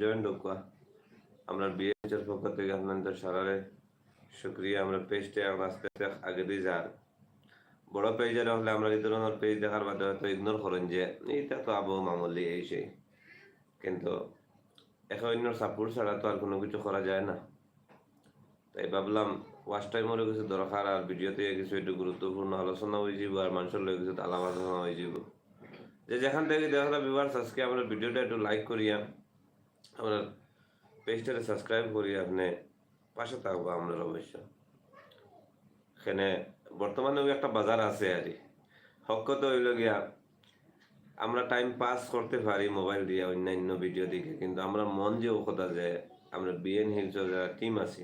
Joint হোকা আমরা বিএচএর পক্ষ থেকে আপনাদের সারারে শুক্রিয়া। আমরা পেজটা আস্তে আস্তে আগে দিয়ে যান বড় পেজের হলে আমরা এই ধরনের পেজ দেখার বাদে হয়তো ইগনোর করেন যে, এইটা তো আবু মামুলি, এই সেই কিন্তু এখন অন্য সাপোর্ট ছাড়া তো আর কোনো কিছু করা যায় না। তাই ভাবলাম ওয়াশ টাইমেরও কিছু দরকার আর ভিডিওতে কিছু একটু গুরুত্বপূর্ণ আলোচনা হয়ে যাব আর মানুষের লোক কিছু আলাপ আলোচনা হয়ে যাব যে যেখান থেকে দেখা বিবার আজকে আমরা ভিডিওটা একটু লাইক করিয়া আমরা পেজটাকে সাবস্ক্রাইব করি, আপনি পাশে থাকব আমরা অবশ্য এখানে বর্তমানে একটা বাজার আছে আর হক তো হইল গিয়া আমরা টাইম পাস করতে পারি মোবাইল দিয়ে, অন্যান্য ভিডিও দিকে কিন্তু আমরা মন যে কথা যে আমরা বিএন হিলস যারা টিম আছি,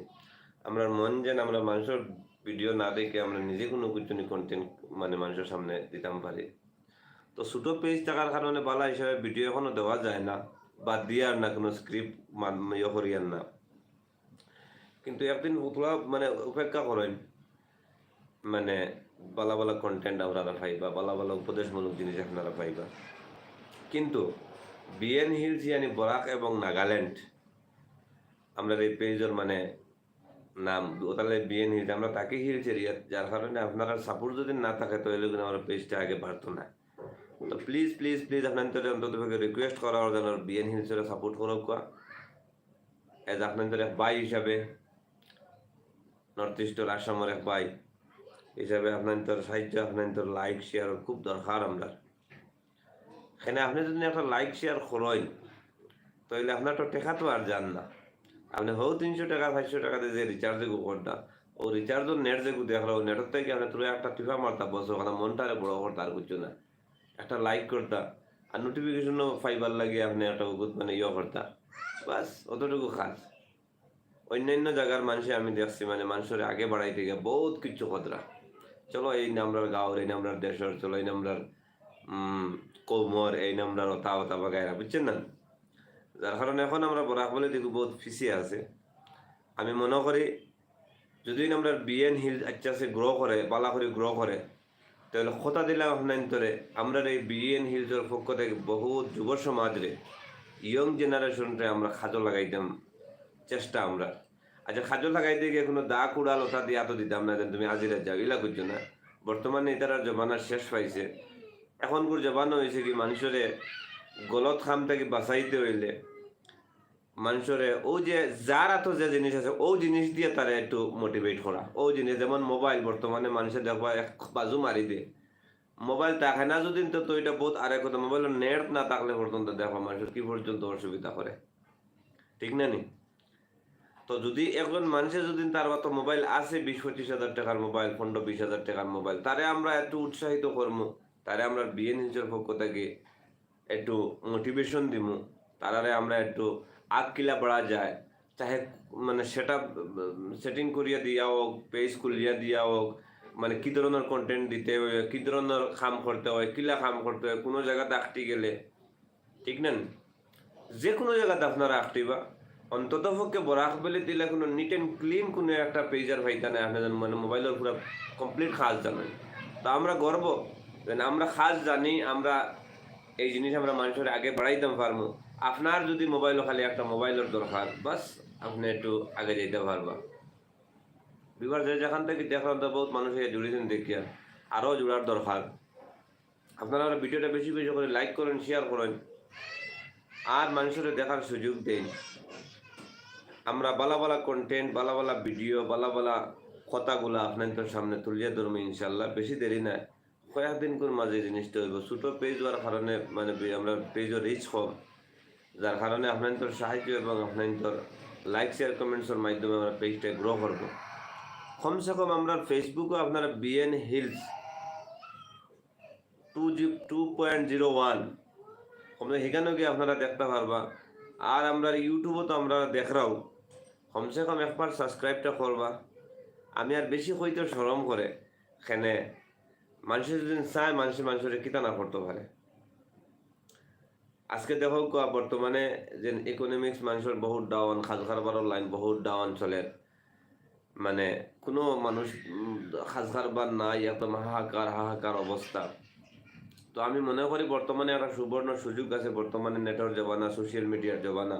আমরা মন যেন আমরা মানুষের ভিডিও না দেখে আমরা নিজে কোনো কিছু কন্টেন্ট মানে মানুষের সামনে দিতাম পারি। তো ছোটো পেজ থাকার কারণে বালা হিসাবে ভিডিও এখনও দেওয়া যায় না। বা দিয়ার না কোনো স্ক্রিপ্ট ইয়ে করিয়ার না। কিন্তু একদিন পুরা মানে উপেক্ষা করেন মানে বালা বালা কন্টেন্ট আপনারা পাইবা, বালা বালা উপদেশমূলক জিনিস আপনারা পাইবা। কিন্তু বিএন হিলস ইয়ানি বরাক এবং নাগাল্যান্ড আমরা এই পেজের মানে নাম ওতালে বিএন হিলস আমরা তাকে হিলস এরিয়া যার কারণে আপনারা সাপোর্ট যদি না থাকে তো এলে কিন্তু আমার পেজটা আগে বাড়তো না। তো প্লিজ প্লিজ প্লিজ আপনাদের অন্তত রিকোয়েস্ট করা যেন বিএন হিলসের সাপোর্ট করক এজ আপনাদের এক বাই হিসাবে নর্থ ইস্টের আসামের এক বাই হিসাবে আপনাদের সাহায্য আপনাদের লাইক শেয়ার খুব দরকার আমরা। এখানে আপনি যদি একটা লাইক শেয়ার করেন, তাহলে আপনার তো টেকা তো আর যান না। আপনি হও তিনশো টাকা পাঁচশো টাকা দিয়ে যে রিচার্জে করটা ও রিচার্জও নেট যে দেখল নেটের থেকে আপনি তুলে একটা টিফা মারতা বসো ওখানে মনটা বড় করতা আর কিছু না। একটা লাইক করতা, আর নোটিফিকেশনও ফাইবার লাগে আপনি একটা মানে ইয়ে করতা। বাস, অতটুকু কাজ অন্যান্য জায়গার মানুষে আমি দেখছি মানে মানুষের আগে বাড়াইতে গিয়ে বহুত কিছু কতরা চলো, এই নামরার গাঁওর, এই নামরার দেশের, চলো, এই নামরার কৌমর, এই নামরার ওতা ওতা বাগাইরা বুঝছেন না? যার কারণে এখন আমরা বরাক বলে দেখি বহুত পিছিয়ে আছে। আমি মনে করি, যদি আমরা বিএন হিল আচ্ছা গ্রো করে পালা করে গ্রো করে তাহলে কথা দিলাম আপনার তোরে আমরা এই বিএন হিলসের পক্ষ থেকে বহু যুব সমাজরে ইয়ং জেনারেশনরে আমরা খাজো লাগাইতাম, চেষ্টা আমরা। আচ্ছা খাজো লাগাইতে গিয়ে কোনো দা কুড়া লতা দিয়ে এত দিতাম না তুমি আজিরা যাও, ইলা করছ না? বর্তমানে এটার জমানা শেষ পাইছে। এখনকার জমানো হয়েছে কি মানুষের গলত খাম থেকে বাঁচাইতে হইলে মানুষের ও যে যার এত যে জিনিস আছে, ও জিনিস দিয়ে তারা একটু মোটিভেট করা। ও জিনিস যেমন মোবাইল বর্তমানে মানুষের দেখবা এক বাজু মারি দে। মোবাইল থাকে না যদি তো এটা বহুত আরেক কথা। মোবাইলের নেট না থাকলে পর্যন্ত দেখো মানুষের কি পর্যন্ত অসুবিধা করে। ঠিক না নি? তো যদি একজন মানুষের যদি তার মতো মোবাইল আছে, বিশ পঁচিশ হাজার টাকার মোবাইল পনেরো বিশ হাজার টাকার মোবাইল তারে আমরা একটু উৎসাহিত করব তারে আমরা বিএন হিসের পক্ষ থেকে একটু মোটিভেশন দিব তারারে আমরা একটু কিলা বাড়া যায়। চাহে মানে সেটা সেটিং করিয়া দিয়া হোক পেজ খুলিয়া দিয়া হোক মানে কি ধরনের কন্টেন্ট দিতে হয়, কি ধরনের কাম করতে হয়, কিলা কাম করতে হয়, কোনো জায়গাতে আঁকটি গেলে, ঠিক না যে কোনো জায়গাতে আপনারা আঁকটিবা অন্তত পক্ষে বরাক বেলে দিলে কোনো নিট অ্যান্ড ক্লিন কোনো একটা পেজার ভাইতা নাই আপনাদের মানে মোবাইলের পুরো কমপ্লিট খাস জানেন। তো আমরা গর্ব আমরা খাস জানি, আমরা এই জিনিস আমরা মানুষের আগে বাড়াইতাম পারব আপনার যদি মোবাইলও খালি একটা মোবাইলের দরকার, বাস আপনি একটু আগে যেতে পারবা বিবার যে যেখান থেকে দেখলাম তো বহুত মানুষ জুড়েছেন দেখিয়া, আরও জোড়ার দরকার। আপনারা ভিডিওটা বেশি বেশি করে লাইক করেন শেয়ার করেন। আর মানুষের দেখার সুযোগ দেন। আমরা বালা বালা কন্টেন্ট বালা বালা ভিডিও বালা বালা কথাগুলো আপনাদের সামনে তুলিয়ে ধরবো ইনশাল্লাহ বেশি দেরি নাই কয়েকদিন করে মাঝে জিনিসটা হইব। ছোটো পেজ হওয়ার কারণে মানে আমরা পেজের রিচ কম। যার কারণে আপনাদের সাহায্য এবং আপনাদের লাইক শেয়ার কমেন্টসের মাধ্যমে আমরা পেজটা গ্রো করব। কমসে কম আমরা ফেসবুকে আপনারা BN hills two G two point zero one আমরা সেখানেও গিয়ে আপনারা দেখতে পারবা। আর আমরা ইউটিউবও তো আমরা দেখরাও। কমসে কম একবার সাবস্ক্রাইবটা করবা। আমি আর বেশি হইতে সরম করে। এখানে মানুষের যদি চায় মানুষের মানুষের কিতা না করতে পারে। আজকে দেখো বর্তমানে যে ইকোনমিক্স মানুষের বহুত ডাউন খাজ খারবারের লাইন বহুত ডাউন চলে। মানে কোনো মানুষ খাজ খারবার নাই একদম হাহাকার হাহাকার অবস্থা তো আমি মনে করি বর্তমানে একটা সুবর্ণ সুযোগ আছে বর্তমানে নেটের জমানা সোশ্যাল মিডিয়ার জমানা।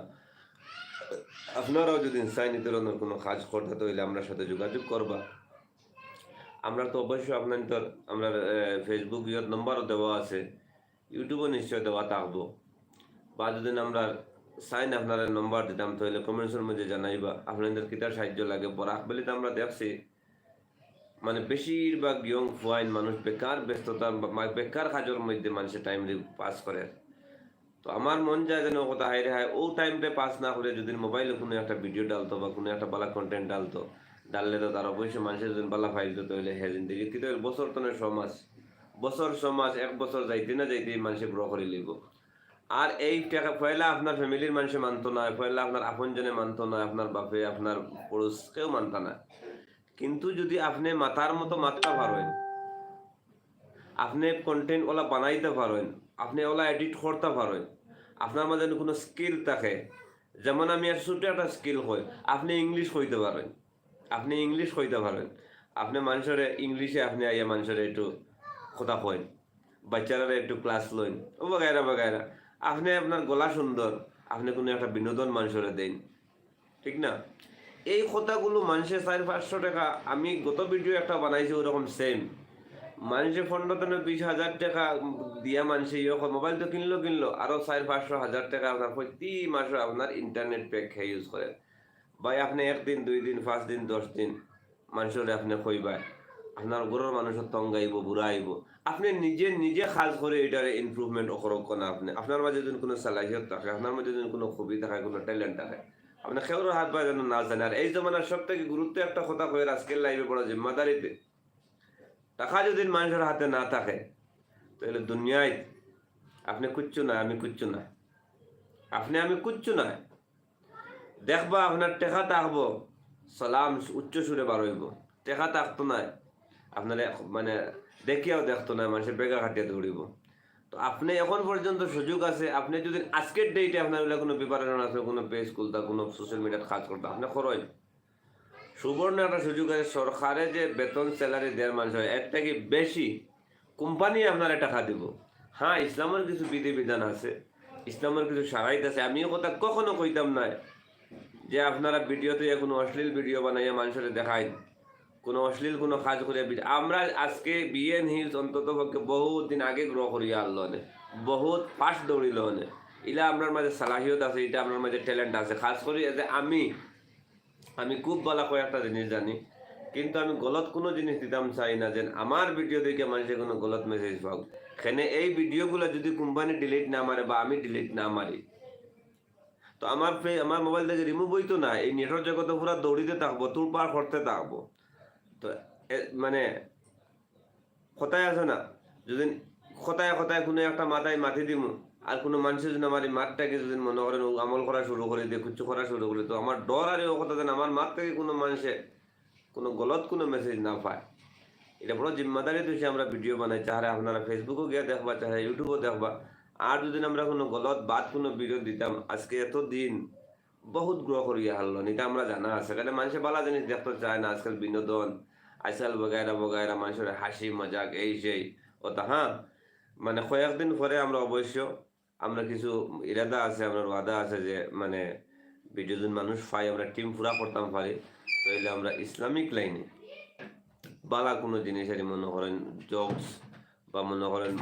আপনারাও যদি চাইনি ধরনের কোনো কাজ করতে তাহলে আমরা সাথে যোগাযোগ করবা আমরা তো অবশ্যই আপনার আমরা ফেসবুক ইয়ত নম্বরও দেওয়া আছে। ইউটিউবও নিশ্চয় দেওয়া থাকব বা যদি আমরা সাইন আপনার নম্বর দিতাম তাহলে কমেন্টসের মধ্যে জানাইবা আপনাদের কিতা সাহায্য লাগে বরাক তো আমরা দেখছি মানে বেশিরভাগ ইয়ং ফুয়াইন মানুষ বেকার ব্যস্ততা বেকার কাজের মধ্যে মানুষের টাইম পাস করে তো আমার মন যায় যেন কথা হাই রে হাই ও টাইমটা পাস না করে যদি মোবাইলে কোনো একটা ভিডিও ডালতো বা কোনো একটা বালা কন্টেন্ট ডালতো ডাললে তো তার অবশ্যই মানুষের যদি বালা ফাইলতো তাহলে হ্যাঁ জিন্দগি কিন্তু বছর তো নয় সমাজ বছর সমাজ এক বছর যাইতে না যাইতে মানুষে গ্রহ করে লিব আর এই টাকা, পয়লা আপনার ফ্যামিলির মানুষে মানতো না, পয়লা আপনার আপনজনে মানতো না, আপনার বাপে, আপনার পুরুষ কেউ মানতো না। কিন্তু যদি আপনি মাথার মতো মাত্রা পারেন আপনি কন্টেন্ট ওলা বানাইতে পারেন আপনি ওলা এডিট করতে পারেন আপনার মাঝে কোনো স্কিল থাকে, যেমন আমি আর ছোট একটা স্কিল হয়, আপনি ইংলিশ হইতে পারেন আপনি ইংলিশ হইতে পারেন আপনি মানুষের ইংলিশে আপনি আইয়া মানুষের একটু কথা কইন বাচ্চারা একটু ক্লাস লইন, ও বাগায়রা বাগায়রা আপনি আপনার গলা সুন্দর আপনি কোনো একটা বিনোদন মানুষের দেন। ঠিক না? এই কথাগুলো মানুষের চার পাঁচশো টাকা আমি গত ভিডিও একটা বানাইছি ওরকম সেম মানুষের পনেরো থেকে বিশ হাজার টাকা দিয়া মানুষে ইয়ে করে, মোবাইল তো কিনলো কিনলো আরও চার পাঁচশো হাজার টাকা আপনার প্রতি মাসে আপনার ইন্টারনেট প্যাক খেয়ে ইউজ করেন ভাই আপনি একদিন দুই দিন পাঁচ দিন দশ দিন মানুষের আপনি কইবাই আপনার ঘরের মানুষের তঙ্গাইব বুড়াইব আপনি নিজে নিজে কাজ করে এটার ইমপ্রুভমেন্ট অকরক না আপনি। আপনার মাঝে যদি কোনো সালাহিয়ত থাকে, আপনার মাঝে যদি কোনো খুবই থাকে, কোনো ট্যালেন্ট থাকে। আপনি খেউর হাত পা যেন না জানে। আর এই জমানার সব থেকে গুরুত্ব একটা কথা কয়ে আজকের লাইফে বড় জিম্মাদারিতে টাকা যদি মানুষের হাতে না থাকে, তাহলে দুনিয়ায় আপনি কুচ্ছু না, আমি কুচ্ছু না। আপনি, আমি কুচ্ছু না। দেখবা আপনার টেকা থাকব সালাম উচ্চ সুরে বার হইব। টেকা থাকতো না। আপনার মানে দেখিয়াও দেখতো না, মানুষের বেগা খাটিয়ে দৌড়িব। তো আপনি এখন পর্যন্ত সুযোগ আছে, আপনি যদি আজকের ডেটে আপনার কোনো বিপারণ আছে, কোনো পেজ খুলতা, কোনো সোশ্যাল মিডিয়াত কাজ করতা, আপনি করেন সুবর্ণ একটা সুযোগ আছে, সরকারে যে বেতন স্যালারি দেওয়ার মানুষ হয়, এর থেকে বেশি কোম্পানি আপনার টাকা দিব। হ্যাঁ ইসলামের কিছু বিধি বিধান আছে, ইসলামের কিছু সারাইত আছে, আমিও কথা কখনো কইতাম না যে আপনারা ভিডিওতে কোনো অশ্লীল ভিডিও বানাইয়া মানুষের দেখায় কোনো অশ্লীল কোনো কাজ করিয়া ভিডিও আমরা আজকে বিএন হিলস অন্তত পক্ষে বহুত দিন আগে গ্রহ করিয়া আনলো নে। বহুত ফাস্ট দৌড়িল নে। ইলা আপনার মাঝে সালাহিয়ত আছে এটা আপনার মাঝে ট্যালেন্ট আছে। খাস করি যে আমি আমি খুব ভালো করে একটা জিনিস জানি, কিন্তু আমি গলত কোনো জিনিস দিতাম চাই না যে আমার ভিডিও দেখে মানুষের কোনো গলত মেসেজ পাও সেখানে এই ভিডিওগুলো যদি কোম্পানি ডিলিট না মারে বা আমি ডিলিট না মারি, তো আমার আমার মোবাইল থেকে রিমুভ হইতো না। এই নেটওয়ার্ক জগতে পুরো দৌড়িতে থাকব তোর পার করতে থাকব। তো মানে কথায় আছে না? যদি কথায় কথায় কোনো একটা মাথায় মাতি দিমু, আর কোনো মানুষের যদি আমার এই মাঠটাকে যদি মনে করেন আমল করা শুরু করে দিয়ে কিছু করা শুরু করে তো আমার ডর আর এই কথা যেন আমার মাঠ থেকে কোনো মানুষে, কোনো গলত, কোনো মেসেজ না পায়। এটা বড় জিম্মাদারি তো আমরা ভিডিও বানাই চাহারে আপনারা ফেসবুকও গিয়ে দেখবা চাহে ইউটিউবও দেখবা। আর যদি আমরা কোনো গলত বাদ কোনো ভিডিও দিতাম, আজকে এত দিন বহুত গ্রহ করিয়া হারল এটা আমরা জানা আছে। কারণ মানুষে বালা জিনিস দেখতে চায় না, আজকাল বিনোদন আজকাল বগায়রা বগায়রা মানুষের হাসি মজাক এই সেই ওটা হ্যাঁ মানে কয়েকদিন পরে আমরা অবশ্য আমরা কিছু ইরাদা আছে আমার ওয়াদা আছে যে মানে ভিডিও যদি মানুষ পাই আমরা টিম পুরা করতাম পারি তাহলে আমরা ইসলামিক লাইনে বালা কোনো জিনিসেরই মনে করেন জবস বা মনে করেন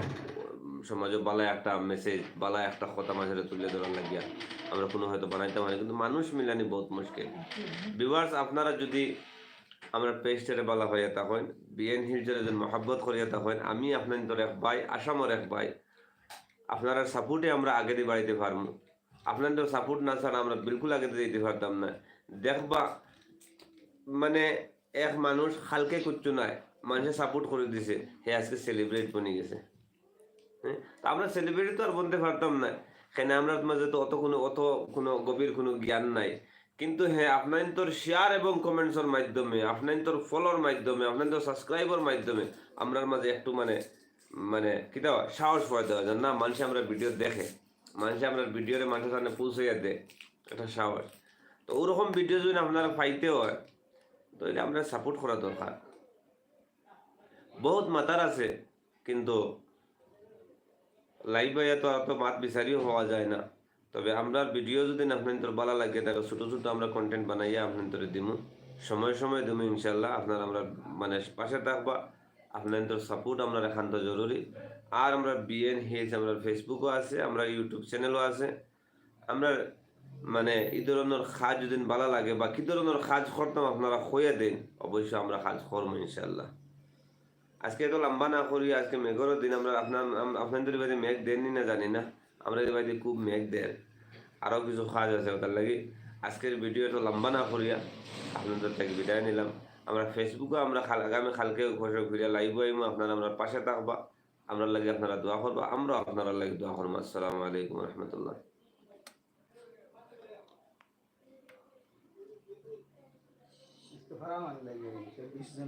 সমাজে বালা একটা মেসেজ বালা একটা কথা মাঝে তুলে ধরার লাগিয়া আমরা কোনো হয়তো বানাইতে পারি কিন্তু মানুষ মিলানি বহুত মুশকিল বিভার্স আপনারা যদি আমরা পেস্টের বালা হইয়া থাকেন বিএন হিলসের যদি মহাব্বত করিয়া থাকেন আমি আপনাদের এক ভাই, আসামর এক ভাই, আপনারা সাপোর্টে আমরা আগে দিয়ে বাড়িতে পারব। আপনাদের সাপোর্ট না ছাড়া আমরা বিলকুল আগে দিয়ে দিতে পারতাম না। দেখবা মানে এক মানুষ হালকে কুচ্ছু নাই মানুষের সাপোর্ট করে দিছে, হে আজকে সেলিব্রেট বনে গেছে। হ্যাঁ তা আমরা সেলিব্রেট তো আর বলতে পারতাম না। কেন আমরা মাঝে তো অত কোনো অত কোনো গভীর কোনো জ্ঞান নাই। কিন্তু হ্যাঁ আপনার শেয়ার এবং কমেন্টসের মাধ্যমে আপনার ফলোর মাধ্যমে আপনার সাবস্ক্রাইবার মাধ্যমে আমরার মাঝে একটু মানে মানে কি সাহস পাওয়া দেওয়া না মানুষ আমরা ভিডিও দেখে, মানুষ আমরা ভিডিওরে মানুষের সামনে পৌঁছাইয়া দেয়। একটা সাহস। তো ওরকম ভিডিও যদি আপনারা পাইতে হয় তো এটা আমরা সাপোর্ট করা দরকার। বহুত মাতার আছে, কিন্তু লাইভ তো অত মাত বিচারিও হওয়া যায় না। তবে আমরা ভিডিও যদি আপনাদের ভালো লাগে, তাহলে ছোটো ছোটো আমরা কন্টেন্ট বানাইয়া আপনাদের দিমু। সময় সময় দিমু ইনশাল্লাহ আপনার আমরা মানে পাশে থাকবা, আপনাদের সাপোর্ট আমরা একান্ত জরুরি। আর আমরা বিএন হেজ আমরা ফেসবুকও আছে, আমরা ইউটিউব চ্যানেলও আছে। আমরা মানে এই ধরনের কাজ যদি ভালো লাগে বা কি ধরনের কাজ করতাম আপনারা হইয়া দিন, অবশ্যই আমরা কাজ করব ইনশাল্লাহ আজকে তো লম্বা না করি, আজকে মেঘেরও দিন, আমরা আপনার, আপনাদের বাড়ি মেঘ দেননি না, জানি না। আমরা এই বাড়িতে খুব মেঘ দেন আরও কিছু কাজ আছে ওটার লাগি। আজকের ভিডিওটা লম্বা না করিয়া। আপনাদের থেকে বিদায় নিলাম। আমরা ফেসবুকে আমরা আগামী খালকে ঘষে ঘুরে লাইভ আইমু। আপনারা আমরা পাশে থাকবা। আমরা লাগে আপনারা দোয়া করবা। আমরা আপনারা লাগে দোয়া করবো আসসালামু আলাইকুম রহমতুল্লাহ